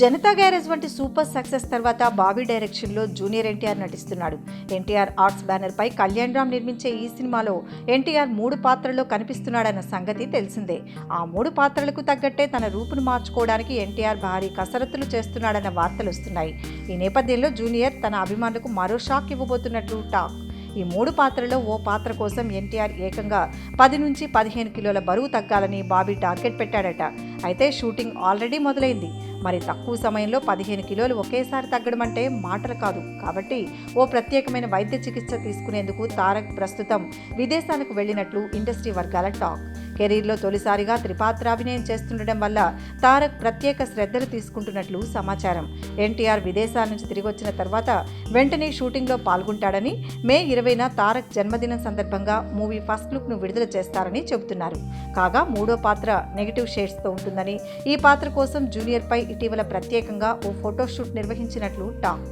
Janata garage వంటి super success తర్వాత బాబీ డైరెక్షన్లో జూనియర్ ఎన్టీఆర్ నటిస్తున్నాడు. ఎన్టీఆర్ ఆర్ట్స్ బ్యానర్పై కళ్యాణ్ రామ్ నిర్మించే ఈ సినిమాలో ఎన్టీఆర్ మూడు పాత్రల్లో కనిపిస్తున్నాడన్న సంగతి తెలిసిందే. ఆ మూడు పాత్రలకు తగ్గట్టే తన రూపును మార్చుకోవడానికి ఎన్టీఆర్ భారీ కసరత్తులు చేస్తున్నాడన్న వార్తలు వస్తున్నాయి. ఈ నేపథ్యంలో జూనియర్ తన అభిమానులకు మరో షాక్ ఇవ్వబోతున్నట్లు టాక్. ఈ మూడు పాత్రలో ఓ పాత్ర కోసం ఎన్టీఆర్ ఏకంగా పది నుంచి పదిహేను కిలోల బరువు తగ్గాలని బాబీ టార్గెట్ పెట్టాడట. అయితే షూటింగ్ ఆల్రెడీ మొదలైంది. మరి తక్కువ సమయంలో పదిహేను కిలోలు ఒకేసారి తగ్గడం అంటే మాటలు కాదు. కాబట్టి ఓ ప్రత్యేకమైన వైద్య చికిత్స తీసుకునేందుకు తారక్ ప్రస్తుతం విదేశాలకు వెళ్ళినట్లు ఇండస్ట్రీ వర్గాల టాక్. కెరీర్లో తొలిసారిగా త్రిపాత్ర అభినయం చేస్తుండడం వల్ల తారక్ ప్రత్యేక శ్రద్ధలు తీసుకుంటున్నట్లు సమాచారం. ఎన్టీఆర్ విదేశాల నుంచి తిరిగి వచ్చిన తర్వాత వెంటనే షూటింగ్లో పాల్గొంటాడని మే ఇరవైన తారక్ జన్మదినం సందర్భంగా మూవీ ఫస్ట్ లుక్ను విడుదల చేస్తారని చెబుతున్నారు. కాగా మూడో పాత్ర నెగిటివ్ షేడ్స్తో ఉంటుందని ఈ పాత్ర కోసం జూనియర్పై ఇటీవల ప్రత్యేకంగా ఓ ఫోటోషూట్ నిర్వహించినట్లు టాక్.